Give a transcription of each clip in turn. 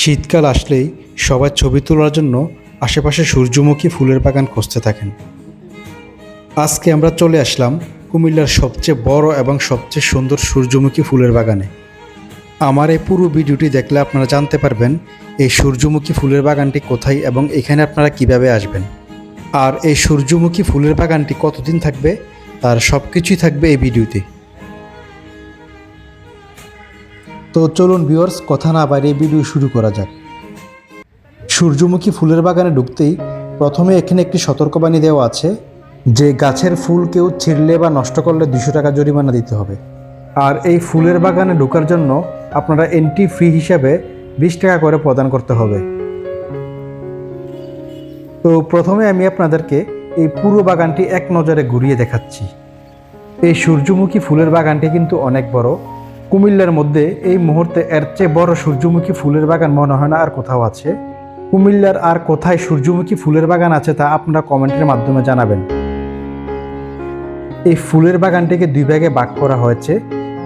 শীতকাল আসলেই সবাই ছবি তোলার জন্য আশেপাশে সূর্যমুখী ফুলের বাগান খুঁজতে থাকেন। আজকে আমরা চলে আসলাম কুমিল্লার সবচেয়ে বড় এবং সবচেয়ে সুন্দর সূর্যমুখী ফুলের বাগানে। আমার এই পুরো ভিডিওটি দেখলে আপনারা জানতে পারবেন এই সূর্যমুখী ফুলের বাগানটি কোথায় এবং এখানে আপনারা কীভাবে আসবেন। আর এই সূর্যমুখী ফুলের বাগানটি কতদিন থাকবে, তার সব কিছুই থাকবে এই ভিডিওতে। তো চলুন ভিউয়ার্স কথা না বাইরে ভিডিও শুরু করা যাক। সূর্যমুখী ফুলের বাগানে ঢুকতেই প্রথমে এখানে একটি সতর্কবাণী দেওয়া আছে যে গাছের ফুল কেউ ছিঁড়লে বা নষ্ট করলে দুশো টাকা জরিমানা দিতে হবে। আর এই ফুলের বাগানে ঢোকার জন্য আপনারা এন্ট্রি ফি হিসাবে বিশ টাকা করে প্রদান করতে হবে। তো প্রথমে আমি আপনাদেরকে এই পুরো বাগানটি এক নজরে ঘুরিয়ে দেখাচ্ছি। এই সূর্যমুখী ফুলের বাগানটি কিন্তু অনেক বড়। কুমিল্লার মধ্যে এই মুহূর্তে এর চেয়ে বড় সূর্যমুখী ফুলের বাগান মনে হয় না আর কোথাও আছে। কুমিল্লার আর কোথায় সূর্যমুখী ফুলের বাগান আছে তা আপনারা কমেন্টের মাধ্যমে জানাবেন। এই ফুলের বাগানটিকে দুই ভাগে ভাগ করা হয়েছে।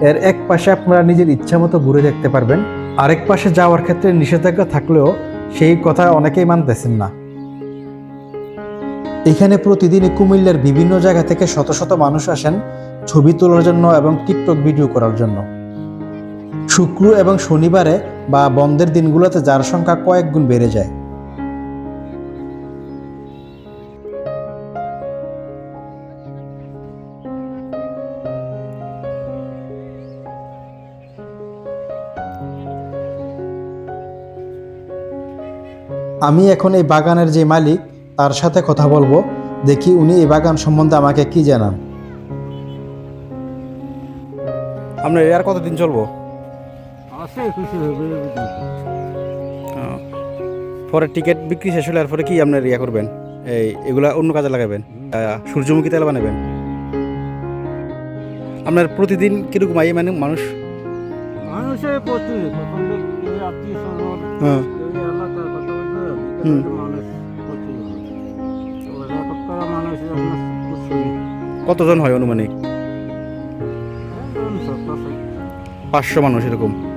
এর এক পাশে আপনারা নিজের ইচ্ছা মতো ঘুরে দেখতে পারবেন। আরেক পাশে যাওয়ার ক্ষেত্রে নিষেধাজ্ঞা থাকলেও সেই কথা অনেকেই মানতেছেন না। এখানে প্রতিদিনই কুমিল্লার বিভিন্ন জায়গা থেকে শত শত মানুষ আসেন ছবি তোলার জন্য এবং টিকটক ভিডিও করার জন্য। শুক্র এবং শনিবারে বা বন্ধের দিনগুলোতে যার সংখ্যা কয়েক গুণ বেড়ে যায়। আমি এখন এই বাগানের যে মালিক, তার সাথে কথা বলব, দেখি উনি এই বাগান সম্বন্ধে আমাকে কি জানান। আপনার আর কতদিন চলবো? পরে টিকিট বিক্রি শেষ হলে পরে কি আপনার ইয়া করবেন? এই এগুলা অন্য কাজে লাগাবেন? সূর্যমুখী তেল বানাবেন? আপনার প্রতিদিন কীরকম আই মানে মানুষ? মানুষের হ্যাঁ। কতজন হয় অনুমানিক। পাঁচশো মানুষ এরকম?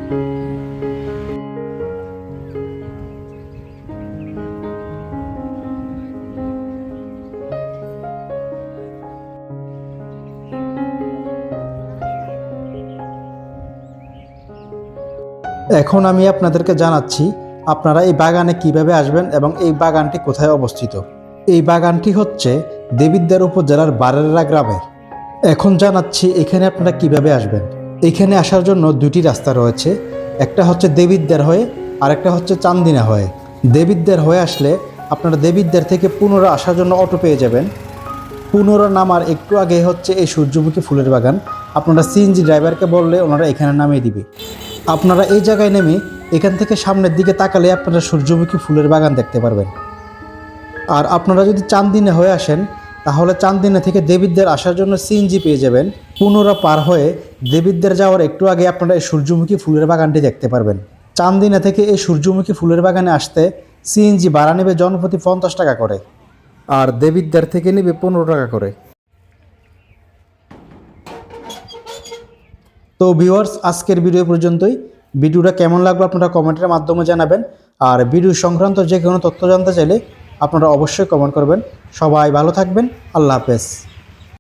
এখন আমি আপনাদেরকে জানাচ্ছি, আপনারা এই বাগানে কীভাবে আসবেন এবং এই বাগানটি কোথায় অবস্থিত। এই বাগানটি হচ্ছে দেবিদ্বার উপজেলার বারেরা গ্রামে এখন জানাচ্ছি এখানে আপনারা কীভাবে আসবেন। এখানে আসার জন্য দুটি রাস্তা রয়েছে, একটা হচ্ছে দেবিদ্বার হয়ে আর একটা হচ্ছে চান্দিনা হয়ে। দেবিদ্বার হয়ে আসলে আপনারা দেবিদ্বার থেকে পুনরা আসার জন্য অটো পেয়ে যাবেন। পুনরা নামার একটু আগে হচ্ছে এই সূর্যমুখী ফুলের বাগান। আপনারা সিএনজি ড্রাইভারকে বললে ওনারা এখানে নামিয়ে দিবে। আপনারা এই জায়গায় নেমে এখান থেকে সামনের দিকে তাকালে আপনারা সূর্যমুখী ফুলের বাগান দেখতে পারবেন। আর আপনারা যদি চান্দিনে হয়ে আসেন, তাহলে চান্দিনা থেকে দেবিদ্বার আসার জন্য সিএনজি পেয়ে যাবেন। পুনরা পার হয়ে দেবিদ্বার যাওয়ার একটু আগে আপনারা এই সূর্যমুখী ফুলের বাগানটি দেখতে পারবেন। চান্দিনা থেকে এই সূর্যমুখী ফুলের বাগানে আসতে সিএনজি ভাড়া নেবে জনপ্রতি পঞ্চাশ টাকা করে। আর দেবিদ্বার থেকে নেবে পনেরো টাকা করে। তো ভিউয়ার্স আজকের ভিডিও পর্যন্তই। ভিডিওটা কেমন লাগল আপনারা কমেন্টের মাধ্যমে জানাবেন। আর ভিডিও সংক্রান্ত যে কোনো তথ্য জানতে চাইলে আপনারা অবশ্যই কমেন্ট করবেন। সবাই ভালো থাকবেন। আল্লাহ হাফেজ।